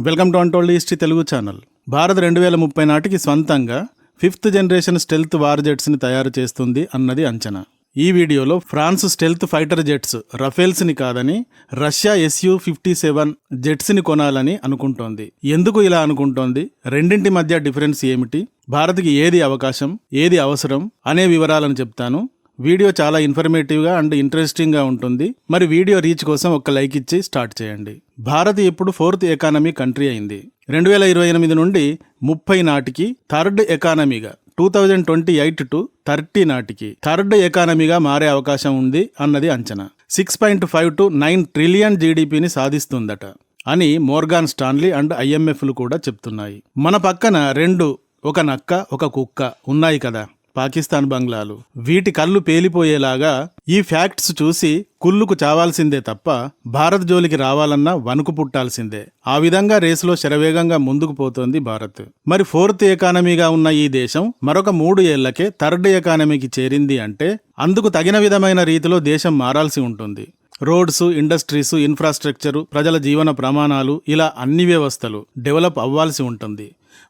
Welcome to untold history Telugu channel. Bharat రెండు వేల ముప్పై నాటికి స్వంతంగా ఫిఫ్త్ జనరేషన్ స్టెల్త్ వార్ జెట్స్ని తయారు చేస్తుంది అన్నది అంచనా. ఈ వీడియోలో ఫ్రాన్స్ స్టెల్త్ ఫైటర్ జెట్స్ రఫేల్స్ని కాదని రష్యా ఎస్యూ ఫిఫ్టీ సెవెన్ జెట్స్ని కొనాలని అనుకుంటోంది. ఎందుకు ఇలా అనుకుంటోంది? రెండింటి మధ్య డిఫరెన్స్ ఏమిటి? భారత్కి ఏది అవకాశం ఏది అవసరం అనే వివరాలను చెప్తాను. వీడియో చాలా ఇన్ఫర్మేటివ్గా అండ్ ఇంట్రెస్టింగ్గా ఉంటుంది. మరి వీడియో రీచ్ కోసం ఒక లైక్ ఇచ్చి స్టార్ట్ చేయండి. భారత్ ఇప్పుడు ఫోర్త్ ఎకానమీ కంట్రీ అయింది. రెండు వేల ఇరవై ఎనిమిది నుండి ముప్పై నాటికి third ఎకానమీగా two thousand twenty eight to thirty నాటికి థర్డ్ ఎకానమీగా మారే అవకాశం ఉంది అన్నది అంచనా. Six point five to nine trillion జీడిపిని సాధిస్తుందట అని మోర్గాన్ స్టాన్లీ అండ్ ఐఎంఎఫ్లు కూడా చెప్తున్నాయి. మన పక్కన రెండు ఒక నక్క ఒక కుక్క ఉన్నాయి కదా. పాకిస్తాన్ బంగ్లాలు. వీటి కళ్ళు పేలిపోయేలాగా ఈ ఫ్యాక్ట్స్ చూసి కుళ్ళుకు చావాల్సిందే తప్ప భారత్ జోలికి రావాలన్నా వణుకు పుట్టాల్సిందే. ఆ విధంగా రేసులో శరవేగంగా ముందుకు పోతోంది భారత్. మరి ఫోర్త్ ఎకానమీగా ఉన్న ఈ దేశం మరొక మూడు ఏళ్ళకే థర్డ్ ఎకానమీకి చేరింది అంటే అందుకు తగిన విధమైన రీతిలో దేశం మారాల్సి ఉంటుంది. రోడ్స్ ఇండస్ట్రీస్ ఇన్ఫ్రాస్ట్రక్చరు ప్రజల జీవన ప్రమాణాలు ఇలా అన్ని వ్యవస్థలు డెవలప్ అవ్వాల్సి ఉంటుంది.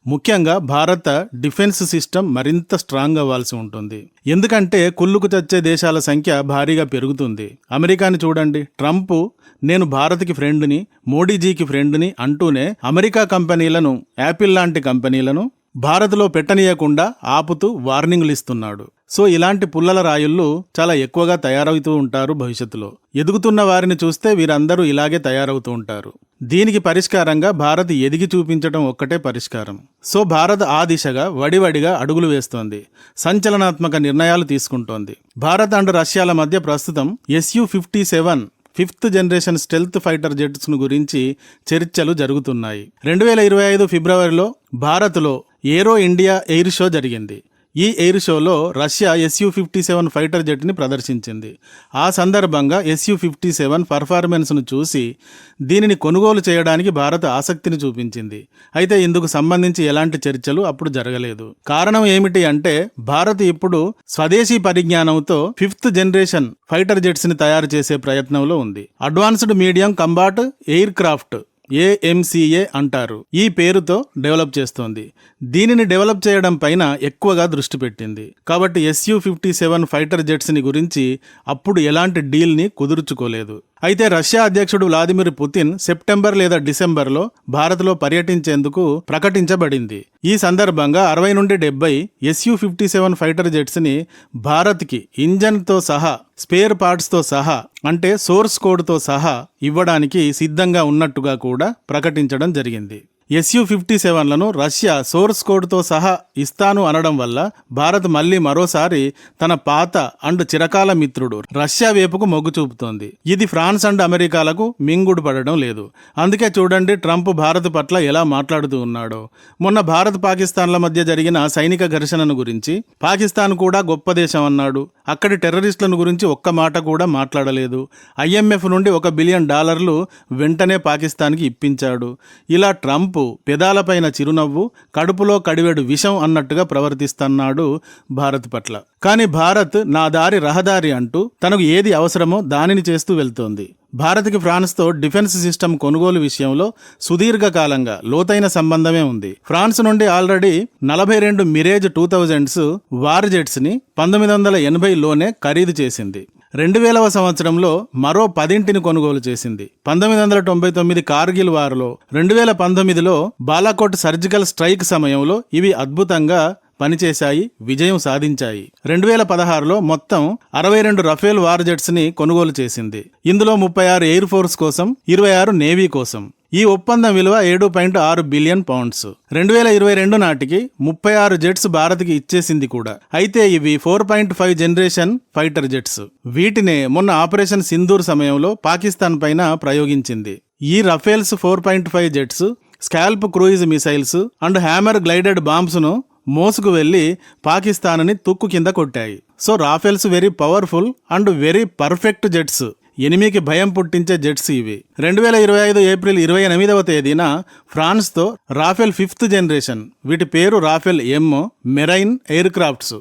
ముఖ్యంగా భారత డిఫెన్స్ సిస్టమ్ మరింత స్ట్రాంగ్ అవ్వాల్సి ఉంటుంది. ఎందుకంటే కుళ్ళుకు చచ్చే దేశాల సంఖ్య భారీగా పెరుగుతుంది. అమెరికాని చూడండి. ట్రంప్ నేను భారత్కి ఫ్రెండ్ని మోడీజీకి ఫ్రెండ్ని అంటూనే అమెరికా కంపెనీలను యాపిల్ లాంటి కంపెనీలను భారత్లో పెట్టనీయకుండా ఆపుతూ వార్నింగ్లు ఇస్తున్నాడు. సో ఇలాంటి పుల్లల రాయుళ్ళు చాలా ఎక్కువగా తయారవుతూ ఉంటారు భవిష్యత్తులో. ఎదుగుతున్న వారిని చూస్తే వీరందరూ ఇలాగే తయారవుతూ ఉంటారు. దీనికి పరిష్కారంగా భారత్ ఎదిగి చూపించడం ఒక్కటే పరిష్కారం. సో భారత్ ఆ దిశగా వడివడిగా అడుగులు వేస్తోంది. సంచలనాత్మక నిర్ణయాలు తీసుకుంటోంది. భారత్ అండ్ రష్యాల మధ్య ప్రస్తుతం SU fifty seven fifth generation stealth fighter జెట్స్ను గురించి చర్చలు జరుగుతున్నాయి. రెండు వేల ఇరవై ఐదు ఫిబ్రవరిలో భారత్లో ఏరో ఇండియా ఎయిర్ షో జరిగింది. ఈ ఎయిర్ షోలో Russia SU fifty seven fighter జెట్ని ప్రదర్శించింది. ఆ సందర్భంగా ఎస్యు ఫిఫ్టీ సెవెన్ పర్ఫార్మెన్స్ను చూసి దీనిని కొనుగోలు చేయడానికి భారత్ ఆసక్తిని చూపించింది. అయితే ఇందుకు సంబంధించి ఎలాంటి చర్చలు అప్పుడు జరగలేదు. కారణం ఏమిటి అంటే భారత్ ఇప్పుడు స్వదేశీ పరిజ్ఞానంతో ఫిఫ్త్ జనరేషన్ ఫైటర్ జెట్స్ని తయారు చేసే ప్రయత్నంలో ఉంది. Advanced medium combat aircraft AMCA అంటారు. ఈ పేరుతో డెవలప్ చేస్తోంది. దీనిని డెవలప్ చేయడం పైన ఎక్కువగా దృష్టి పెట్టింది. కాబట్టి ఎస్యు ఫిఫ్టీ సెవెన్ ఫైటర్ జెట్స్ని గురించి అప్పుడు ఎలాంటి డీల్ని కుదుర్చుకోలేదు. అయితే రష్యా అధ్యక్షుడు వ్లాదిమిర్ పుతిన్ సెప్టెంబర్ లేదా డిసెంబర్లో భారత్లో పర్యటించేందుకు ప్రకటించబడింది. ఈ సందర్భంగా అరవై నుండి డెబ్బై ఎస్యు ఫిఫ్టీ సెవెన్ ఫైటర్ జెట్స్ని భారత్కి ఇంజన్తో సహా స్పేర్ పార్ట్స్తో సహా అంటే సోర్స్ కోడ్తో సహా ఇవ్వడానికి సిద్ధంగా ఉన్నట్టుగా కూడా ప్రకటించడం జరిగింది. ఎస్యు ఫిఫ్టీ సెవెన్లను రష్యా సోర్స్ కోడ్తో సహా ఇస్తాను అనడం వల్ల భారత్ మళ్ళీ మరోసారి తన పాత అండ్ చిరకాల మిత్రుడు రష్యా వైపుకు మొగ్గు చూపుతోంది. ఇది ఫ్రాన్స్ అండ్ అమెరికాలకు మింగుడు పడడం లేదు. అందుకే చూడండి ట్రంప్ భారత్ పట్ల ఎలా మాట్లాడుతూ ఉన్నాడో. మొన్న భారత్ పాకిస్తాన్ల మధ్య జరిగిన సైనిక ఘర్షణను గురించి పాకిస్తాన్ కూడా గొప్ప దేశం అన్నాడు. అక్కడి టెర్రరిస్టులను గురించి ఒక్క మాట కూడా మాట్లాడలేదు. ఐఎంఎఫ్ నుండి ఒక బిలియన్ డాలర్లు వెంటనే పాకిస్తాన్కి ఇప్పించాడు. ఇలా ట్రంప్ పెదాలపైన చిరునవ్వు కడుపులో కడివెడు విషం అన్నట్టుగా ప్రవర్తిస్తున్నాడు భారత్ పట్ల. కానీ భారత్ నా దారి రహదారి అంటూ తనకు ఏది అవసరమో దానిని చేస్తూ వెళ్తోంది. భారత్కి ఫ్రాన్స్తో డిఫెన్స్ సిస్టమ్ కొనుగోలు విషయంలో సుదీర్ఘకాలంగా లోతైన సంబంధమే ఉంది. ఫ్రాన్స్ నుండి ఆల్రెడీ నలభై రెండు మిరేజ్ టూ థౌజండ్స్ వార్ జెట్స్ని పంతొమ్మిది వందల ఎనభైలోనే ఖరీదు చేసింది. రెండు వేలవ సంవత్సరంలో మరో పదింటిని కొనుగోలు చేసింది. పంతొమ్మిది వందల తొంభై తొమ్మిది కార్గిల్ వార్లో రెండు వేల పంతొమ్మిదిలో బాలాకోట్ సర్జికల్ స్ట్రైక్ సమయంలో ఇవి అద్భుతంగా పనిచేశాయి విజయం సాధించాయి. రెండు వేల పదహారులో మొత్తం అరవై రెండు రఫేల్ వార్ జెట్స్ని కొనుగోలు చేసింది. ఇందులో ముప్పై ఆరు ఎయిర్ ఫోర్స్ కోసం ఇరవై ఆరు నేవీ కోసం. ఈ ఒప్పందం విలువ ఏడు పాయింట్ ఆరు బిలియన్ పౌండ్స్. రెండు వేల ఇరవై రెండు నాటికి ముప్పై ఆరు జెట్స్ భారత్కి ఇచ్చేసింది కూడా. అయితే ఇవి four point five generation fighter jets. వీటినే మొన్న ఆపరేషన్ సింధూర్ సమయంలో పాకిస్తాన్ పైన ప్రయోగించింది. ఈ Rafales four point five jets SCALP cruise missiles and hammer glided బాంబ్స్ను మోసుకు వెళ్ళి పాకిస్తాన్ని తుక్కు కింద కొట్టాయి. So Rafales very powerful and very perfect jets. ఎనిమికి భయం పుట్టించే జెట్స్ ఇవి. రెండు వేల ఇరవై ఐదు ఏప్రిల్ ఇరవై ఎనిమిదవ తేదీన ఫ్రాన్స్తో రాఫెల్ ఫిఫ్త్ జనరేషన్. వీటి పేరు Rafale M marine aircrafts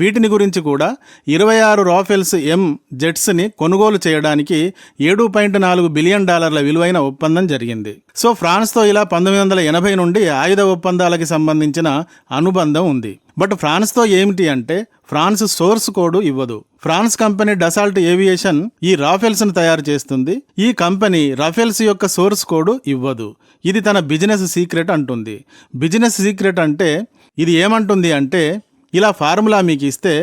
వీటిని గురించి కూడా ఇరవై ఆరు రాఫెల్స్ ఎం జెట్స్ని కొనుగోలు చేయడానికి ఏడు పాయింట్ నాలుగు బిలియన్ డాలర్ల విలువైన ఒప్పందం జరిగింది. సో ఫ్రాన్స్తో ఇలా పంతొమ్మిది వందల ఎనభై నుండి ఆయుధ ఒప్పందాలకి సంబంధించిన అనుబంధం ఉంది. బట్ ఫ్రాన్స్తో ఏమిటి అంటే ఫ్రాన్స్ సోర్స్ కోడ్ ఇవ్వదు. ఫ్రాన్స్ కంపెనీ డసాల్ట్ ఏవియేషన్ ఈ రాఫెల్స్ను తయారు చేస్తుంది. ఈ కంపెనీ రాఫెల్స్ యొక్క సోర్స్ కోడ్ ఇవ్వదు. ఇది తన బిజినెస్ సీక్రెట్ అంటుంది. బిజినెస్ సీక్రెట్ అంటే ఇది ఏమంటుంది అంటే ఇలా ఫార్ములా మీకు ఇస్తే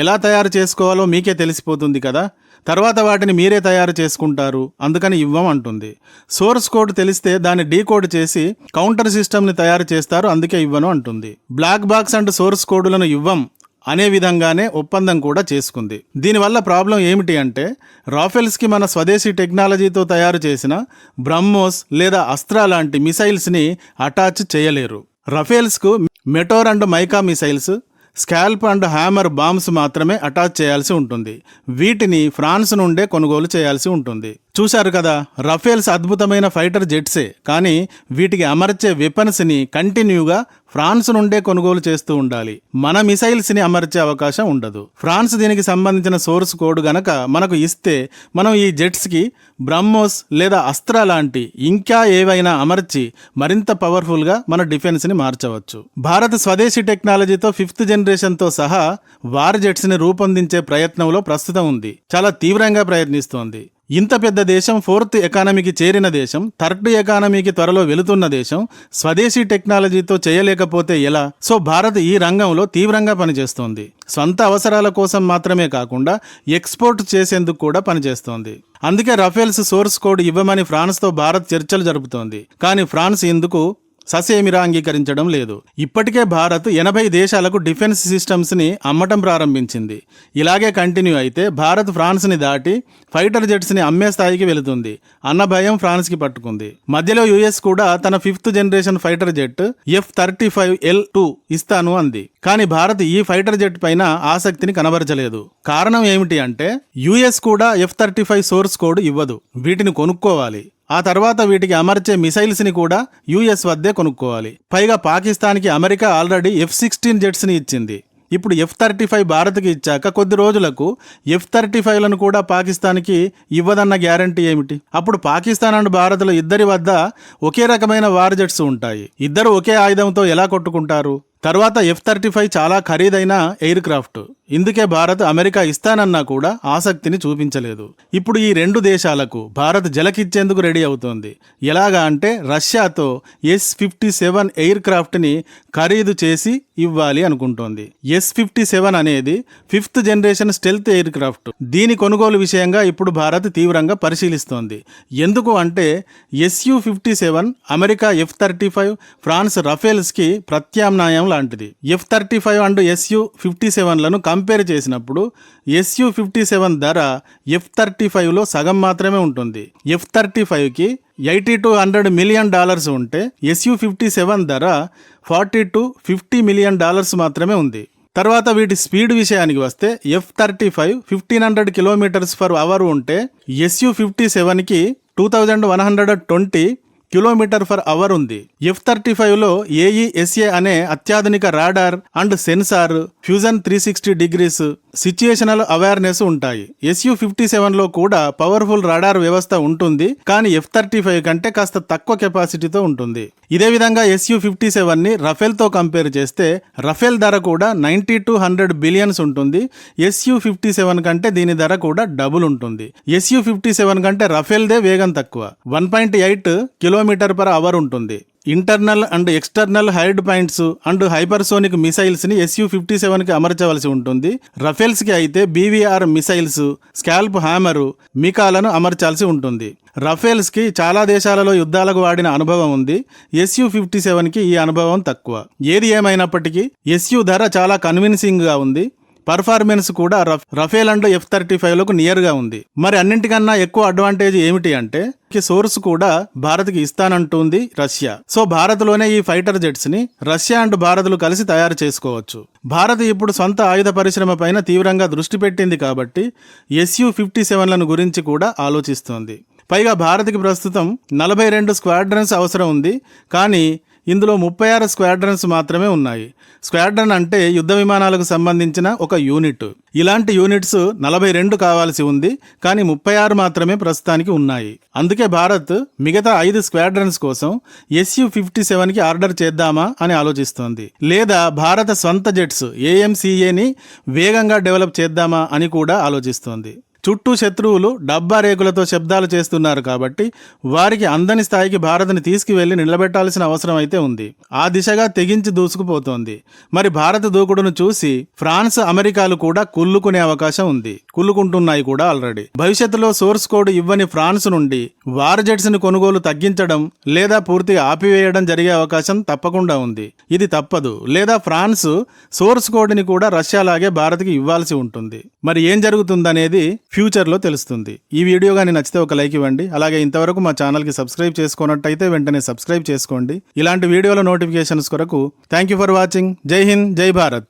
ఎలా తయారు చేసుకోవాలో మీకే తెలిసిపోతుంది కదా. తర్వాత వాటిని మీరే తయారు చేసుకుంటారు. అందుకని ఇవ్వం అంటుంది. సోర్స్ కోడ్ తెలిస్తే దాన్ని డీకోడ్ చేసి కౌంటర్ సిస్టమ్ని తయారు చేస్తారు. అందుకే ఇవ్వను అంటుంది. బ్లాక్ బాక్స్ అండ్ సోర్స్ కోడ్లను ఇవ్వం అనే విధంగానే ఒప్పందం కూడా చేసుకుంది. దీనివల్ల ప్రాబ్లం ఏమిటి అంటే రాఫెల్స్కి మన స్వదేశీ టెక్నాలజీతో తయారు చేసిన బ్రహ్మోస్ లేదా అస్త్రా లాంటి మిసైల్స్ని అటాచ్ చేయలేరు. రఫేల్స్కు Meteor and MICA missiles SCALP and hammer bombs మాత్రమే అటాచ్ చేయాల్సి ఉంటుంది. వీటిని ఫ్రాన్స్ నుండే కొనుగోలు చేయాల్సి ఉంటుంది. చూశారు కదా రఫేల్స్ అద్భుతమైన ఫైటర్ జెట్సే కానీ వీటికి అమర్చే వెపన్స్ని కంటిన్యూగా ఫ్రాన్స్ నుండే కొనుగోలు చేస్తూ ఉండాలి. మన మిసైల్స్ని అమర్చే అవకాశం ఉండదు. ఫ్రాన్స్ దీనికి సంబంధించిన సోర్స్ కోడ్ గనక మనకు ఇస్తే మనం ఈ జెట్స్కి బ్రహ్మోస్ లేదా అస్త్ర లాంటి ఇంకా ఏవైనా అమర్చి మరింత పవర్ఫుల్గా మన డిఫెన్స్ని మార్చవచ్చు. భారత్ స్వదేశీ టెక్నాలజీతో ఫిఫ్త్ జనరేషన్తో సహా వార్ జెట్స్ని రూపొందించే ప్రయత్నంలో ప్రస్తుతం ఉంది. చాలా తీవ్రంగా ప్రయత్నిస్తోంది. ఇంత పెద్ద దేశం ఫోర్త్ ఎకానమీకి చేరిన దేశం థర్డ్ ఎకానమీకి త్వరలో వెళుతున్న దేశం స్వదేశీ టెక్నాలజీతో చేయలేకపోతే ఎలా? సో భారత్ ఈ రంగంలో తీవ్రంగా పనిచేస్తోంది. సొంత అవసరాల కోసం మాత్రమే కాకుండా ఎక్స్పోర్ట్ చేసేందుకు కూడా పనిచేస్తోంది. అందుకే రఫేల్స్ సోర్స్ కోడ్ ఇవ్వమని ఫ్రాన్స్తో భారత్ చర్చలు జరుపుతోంది. కానీ ఫ్రాన్స్ ఇందుకు ససేమిరా అంగీకరించడం లేదు. ఇప్పటికే భారత్ ఎనభై దేశాలకు డిఫెన్స్ సిస్టమ్స్ని అమ్మటం ప్రారంభించింది. ఇలాగే కంటిన్యూ అయితే భారత్ ఫ్రాన్స్ని దాటి ఫైటర్ జెట్స్ని అమ్మే స్థాయికి వెళుతుంది. అన్న భయం ఫ్రాన్స్కి పట్టుకుంది. మధ్యలో యుఎస్ కూడా తన fifth generation fighter jet F thirty five L two ఇస్తాను అంది. కానీ భారత్ ఈ ఫైటర్ జెట్ పైన ఆసక్తిని కనబరచలేదు. కారణం ఏమిటి అంటే యుఎస్ కూడా F thirty five source code ఇవ్వదు. వీటిని కొనుక్కోవాలి. ఆ తర్వాత వీటికి అమర్చే మిసైల్స్ని కూడా యుఎస్ వద్దే కొనుక్కోవాలి. పైగా పాకిస్తాన్కి అమెరికా ఆల్రెడీ ఎఫ్ సిక్స్టీన్ జెట్స్ని ఇచ్చింది. ఇప్పుడు ఎఫ్ థర్టీ ఫైవ్ భారత్కి ఇచ్చాక కొద్ది రోజులకు ఎఫ్ థర్టీ ఫైవ్లను కూడా పాకిస్తాన్కి ఇవ్వదన్న గ్యారంటీ ఏమిటి? అప్పుడు పాకిస్తాన్ అండ్ భారత్లో ఇద్దరి వద్ద ఒకే రకమైన వార్ జెట్స్ ఉంటాయి. ఇద్దరు ఒకే ఆయుధంతో ఎలా కొట్టుకుంటారు? తర్వాత ఎఫ్ థర్టీ ఫైవ్ చాలా ఖరీదైన ఎయిర్ క్రాఫ్ట్ ఇందుకే భారత్ అమెరికా ఇస్తానన్నా కూడా ఆసక్తిని చూపించలేదు. ఇప్పుడు ఈ రెండు దేశాలకు భారత్ జలకిచ్చేందుకు రెడీ అవుతోంది. ఎలాగా అంటే రష్యాతో ఎస్ ఫిఫ్టీ సెవెన్ ఎయిర్ క్రాఫ్ట్ని ఖరీదు చేసి ఇవ్వాలి అనుకుంటోంది. ఎస్ ఫిఫ్టీ సెవెన్ అనేది fifth generation stealth aircraft దీని కొనుగోలు విషయంగా ఇప్పుడు భారత్ తీవ్రంగా పరిశీలిస్తోంది. ఎందుకు అంటే SU fifty seven America F thirty five France రఫేల్స్కి ప్రత్యామ్నాయం లాంటిది. F thirty five and SU fifty సెవెన్లను compare చేసినప్పుడు ఎస్యు ఫిఫ్టీ సెవెన్ ధర ఎఫ్ థర్టీ ఫైవ్లో సగం మాత్రమే ఉంటుంది. ఎఫ్ థర్టీ ఫైవ్కి eighty to hundred million dollars ఉంటే ఎస్యు ఫిఫ్టీ సెవెన్ ధర forty to fifty million dollars మాత్రమే ఉంది. తర్వాత వీటి స్పీడ్ విషయానికి వస్తే F thirty five fifteen hundred kilometres per hour ఉంటే ఎస్యు ఫిఫ్టీ సెవెన్కి two thousand one hundred twenty kilometre for hour ఉంది. ఎఫ్ థర్టీ ఫైవ్లో ఏఈఎస్ఏ అనే అత్యాధునిక radar and sensor fusion three sixty degrees situational awareness ఉంటాయి. SU fifty సెవెన్లో కూడా powerful radar వ్యవస్థ ఉంటుంది. కానీ ఎఫ్ థర్టీ ఫైవ్ కంటే కాస్త తక్కువ కెపాసిటీతో ఉంటుంది. ఇదే విధంగా ఎస్యు ఫిఫ్టీ సెవెన్ని రఫేల్తో కంపేర్ చేస్తే రఫేల్ ధర కూడా నైన్టీ టు హండ్రెడ్ బిలియన్స్ ఉంటుంది. ఎస్యు ఫిఫ్టీ సెవెన్ కంటే దీని ధర కూడా డబుల్ ఉంటుంది. ఎస్యు ఫిఫ్టీ సెవెన్ కంటే రఫేల్దే వేగం తక్కువ. One point eight kilo kilometre per hour ఉంటుంది. Internal and external hide points and hypersonic మిసైల్స్ని SU fifty సెవెన్కి అమర్చవలసి ఉంటుంది. రఫేల్స్కి అయితే బీవీఆర్ మిసైల్స్ స్కాల్ప్ హ్యామర్ మికాలను అమర్చాల్సి ఉంటుంది. రఫేల్స్కి చాలా దేశాలలో యుద్ధాలకు వాడిన అనుభవం ఉంది. ఎస్యూ ఫిఫ్టీ సెవెన్కి ఈ అనుభవం తక్కువ. ఏది ఏమైనప్పటికీ ఎస్యూ ధర చాలా కన్విన్సింగ్గా ఉంది. పర్ఫార్మెన్స్ కూడా rough. Rafale and F thirty ఫైవ్లకు నియర్గా ఉంది. మరి అన్నింటికన్నా ఎక్కువ అడ్వాంటేజ్ ఏమిటి అంటే సోర్స్ కూడా భారత్కి ఇస్తానంటుంది రష్యా. సో భారత్లోనే ఈ ఫైటర్ జెట్స్ని రష్యా అండ్ భారత్లు కలిసి తయారు చేసుకోవచ్చు. భారత్ ఇప్పుడు సొంత ఆయుధ పరిశ్రమ పైన తీవ్రంగా దృష్టి పెట్టింది కాబట్టి ఎస్యు ఫిఫ్టీ సెవెన్లను గురించి కూడా ఆలోచిస్తోంది. పైగా భారత్కి ప్రస్తుతం నలభై రెండు స్క్వాడ్రన్స్ అవసరం ఉంది. కానీ ఇందులో ముప్పై ఆరు స్క్వాడ్రన్స్ మాత్రమే ఉన్నాయి. స్క్వాడ్రన్ అంటే యుద్ధ విమానాలకు సంబంధించిన ఒక యూనిట్. ఇలాంటి యూనిట్స్ నలభై రెండు కావాల్సి ఉంది కానీ ముప్పై ఆరు మాత్రమే ప్రస్తుతానికి ఉన్నాయి. అందుకే భారత్ మిగతా ఐదు స్క్వాడ్రన్స్ కోసం ఎస్యు ఫిఫ్టీ సెవెన్కి ఆర్డర్ చేద్దామా అని ఆలోచిస్తోంది. లేదా భారత స్వంత జెట్స్ ఏఎంసీఏని వేగంగా డెవలప్ చేద్దామా అని కూడా ఆలోచిస్తోంది. చుట్టూ శత్రువులు డబ్బా రేకులతో శబ్దాలు చేస్తున్నారు కాబట్టి వారికి అందని స్థాయికి భారత్ని తీసుకువెళ్ళి నిలబెట్టాల్సిన అవసరం అయితే ఉంది. ఆ దిశగా తెగించి దూసుకుపోతోంది. మరి భారత దూకుడును చూసి ఫ్రాన్స్ అమెరికాలు కూడా కుల్లుకునే అవకాశం ఉంది. కుల్లుకుంటున్నాయి కూడా ఆల్రెడీ. భవిష్యత్తులో సోర్స్ కోడ్ ఇవ్వని ఫ్రాన్స్ నుండి వార్ జెట్స్ని కొనుగోలు తగ్గించడం లేదా పూర్తిగా ఆపివేయడం జరిగే అవకాశం తప్పకుండా ఉంది. ఇది తప్పదు. లేదా ఫ్రాన్స్ సోర్స్ కోడ్ని కూడా రష్యాలాగే భారత్కి ఇవ్వాల్సి ఉంటుంది. మరి ఏం జరుగుతుందనేది ఫ్యూచర్లో తెలుస్తుంది. ఈ వీడియో కానీ నచ్చితే ఒక లైక్ ఇవ్వండి. అలాగే ఇంతవరకు మా ఛానల్కి సబ్స్క్రైబ్ చేసుకున్నట్టయితే వెంటనే సబ్స్క్రైబ్ చేసుకోండి. ఇలాంటి వీడియోల నోటిఫికేషన్స్ కొరకు థ్యాంక్ యూ ఫర్ వాచింగ్. జై హింద్ జై భారత్.